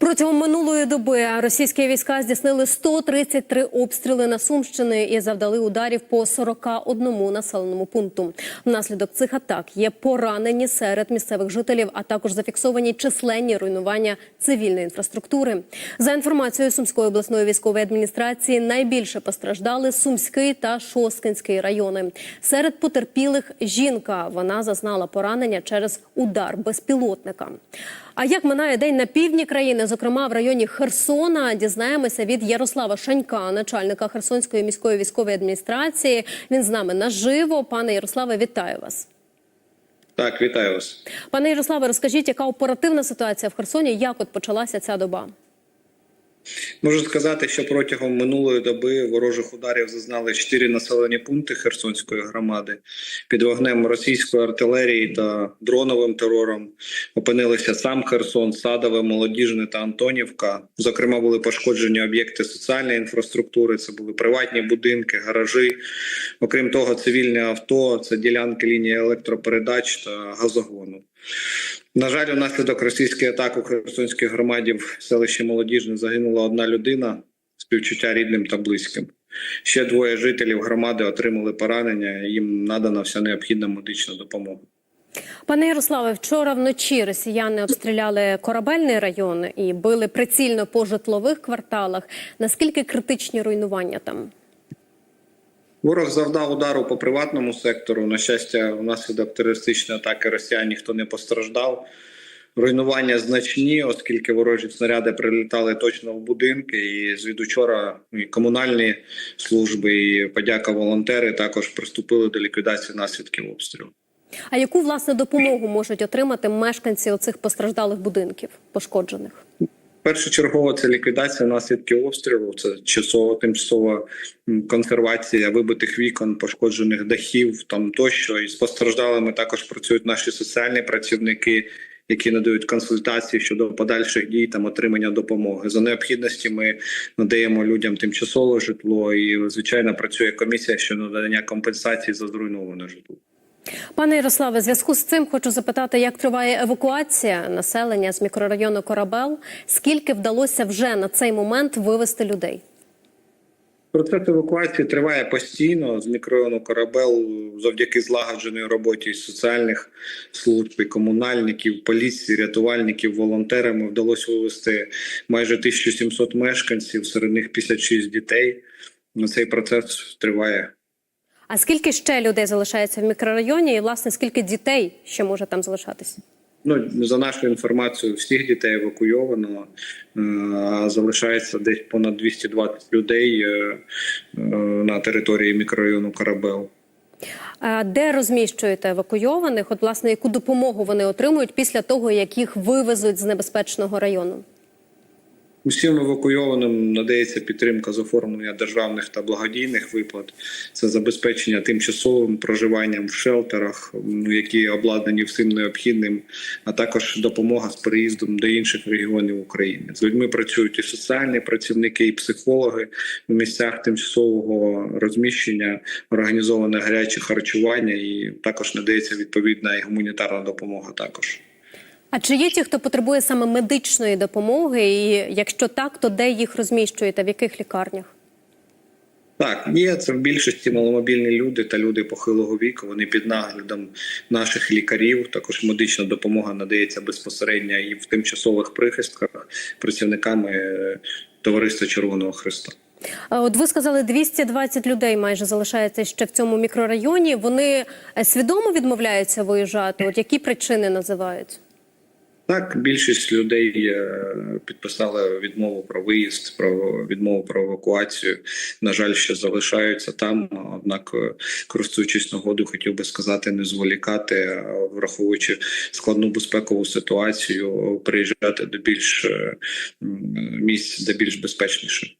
Протягом минулої доби російські війська здійснили 133 обстріли на Сумщини і завдали ударів по 41 населеному пункту. Внаслідок цих атак є поранені серед місцевих жителів, а також зафіксовані численні руйнування цивільної інфраструктури. За інформацією Сумської обласної військової адміністрації, найбільше постраждали Сумський та Шосткинський райони. Серед потерпілих жінка вона зазнала поранення через удар безпілотника. А як минає день на півдні країни, зокрема в районі Херсона, дізнаємося від Ярослава Шанька, начальника Херсонської міської військової адміністрації. Він з нами наживо. Пане Ярославе, вітаю вас. Так, вітаю вас. Пане Ярославе, розкажіть, яка оперативна ситуація в Херсоні? Як от почалася ця доба? Можу сказати, що протягом минулої доби ворожих ударів зазнали чотири населені пункти Херсонської громади. Під вогнем російської артилерії та дроновим терором опинилися сам Херсон, Садове, Молодіжне та Антонівка. Зокрема, були пошкоджені об'єкти соціальної інфраструктури. Це були приватні будинки, гаражі. Окрім того, цивільне авто, це ділянки лінії електропередач та газогону. На жаль, унаслідок російської атаки у Херсонській громаді в селищі Молодіжне загинула одна людина співчуття рідним та близьким. Ще двоє жителів громади отримали поранення. Їм надана вся необхідна медична допомога. Пане Ярославе, вчора вночі росіяни обстріляли корабельний район і били прицільно по житлових кварталах. Наскільки критичні руйнування там? Ворог завдав удару по приватному сектору. На щастя, внаслідок терористичної атаки росіян ніхто не постраждав. Руйнування значні, оскільки ворожі снаряди прилітали точно в будинки. І звідучора і комунальні служби, і подяка волонтери також приступили до ліквідації наслідків обстрілу. А яку власне допомогу можуть отримати мешканці оцих постраждалих будинків пошкоджених? Першочергово це ліквідація наслідків обстрілу, це часова тимчасова консервація вибитих вікон, пошкоджених дахів там тощо. І з постраждалими також працюють наші соціальні працівники, які надають консультації щодо подальших дій там отримання допомоги. За необхідності ми надаємо людям тимчасове житло, і звичайно працює комісія щодо надання компенсації за зруйноване житло. Пане Ярославе, зв'язку з цим хочу запитати, як триває евакуація населення з мікрорайону Корабел? Скільки вдалося вже на цей момент вивести людей? Процес евакуації триває постійно з мікрорайону Корабел завдяки злагодженій роботі соціальних служб, комунальників, поліції, рятувальників, волонтерами вдалося вивезти майже 1700 мешканців, серед них 56 дітей. Цей процес триває. А скільки ще людей залишається в мікрорайоні, і власне скільки дітей ще може там залишатись? Ну за нашою інформацією, всіх дітей евакуйовано. е, Залишається десь понад 220 людей е, е, на території мікрорайону Корабел. А Де розміщуєте евакуйованих? От власне яку допомогу вони отримують після того, як їх вивезуть з небезпечного району? Усім евакуйованим надається підтримка з оформлення державних та благодійних виплат. Це забезпечення тимчасовим проживанням в шелтерах, які обладнані всім необхідним, а також допомога з переїздом до інших регіонів України. З людьми працюють і соціальні працівники, і психологи в місцях тимчасового розміщення, організоване гаряче харчування, і також надається відповідна і гуманітарна допомога. Також. А чи є ті, хто потребує саме медичної допомоги? І якщо так, то де їх розміщуєте? В яких лікарнях? Так, є це в більшості маломобільні люди та люди похилого віку. Вони під наглядом наших лікарів. Також медична допомога надається безпосередньо і в тимчасових прихистках працівниками е, товариства Червоного Христа. От ви сказали, 220 людей майже залишається ще в цьому мікрорайоні. Вони е, свідомо відмовляються виїжджати. От які причини називають? Так, більшість людей е, підписали відмову про виїзд, про відмову про евакуацію. На жаль, ще залишаються там. Однак, е, користуючись нагодою, хотів би сказати, не зволікати, враховуючи складну безпекову ситуацію, приїжджати до більш е, місць, де більш безпечніше.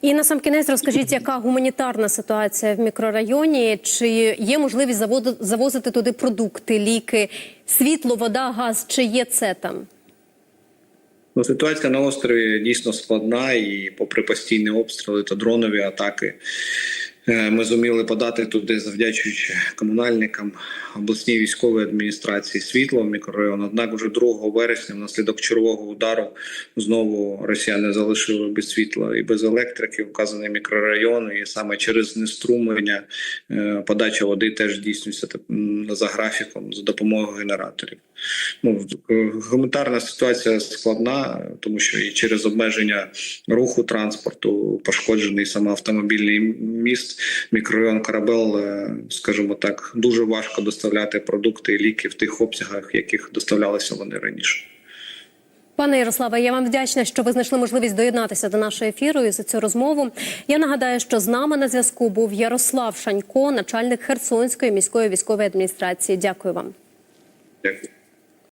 І на сам кінець розкажіть, яка гуманітарна ситуація в мікрорайоні? Чи є можливість завозити туди продукти, ліки, світло, вода, газ? Чи є це там? Ну, ситуація на острові дійсно складна, і попри постійні обстріли та дронові атаки, Ми зуміли подати туди, завдячуючи комунальникам обласній військової адміністрації світло в мікрорайон. Однак, вже 2 вересня, внаслідок чергового удару, знову росіяни залишили без світла і без електрики вказаний мікрорайон. І саме через знеструмлення е, подача води теж здійснюється так, за графіком за допомогою генераторів. Ну е, гуманітарна ситуація складна, тому що і через обмеження руху транспорту пошкоджений саме автомобільний міст, мікрорайон Карабел, е, скажімо так, дуже важко доставляти продукти і ліки в тих обсягах, в яких доставлялися вони раніше. Пане Ярославе, я вам вдячна, що ви знайшли можливість доєднатися до нашого ефіру і за цю розмову. Я нагадаю, що з нами на зв'язку був Ярослав Шанько, начальник Херсонської міської військової адміністрації. Дякую вам. Дякую.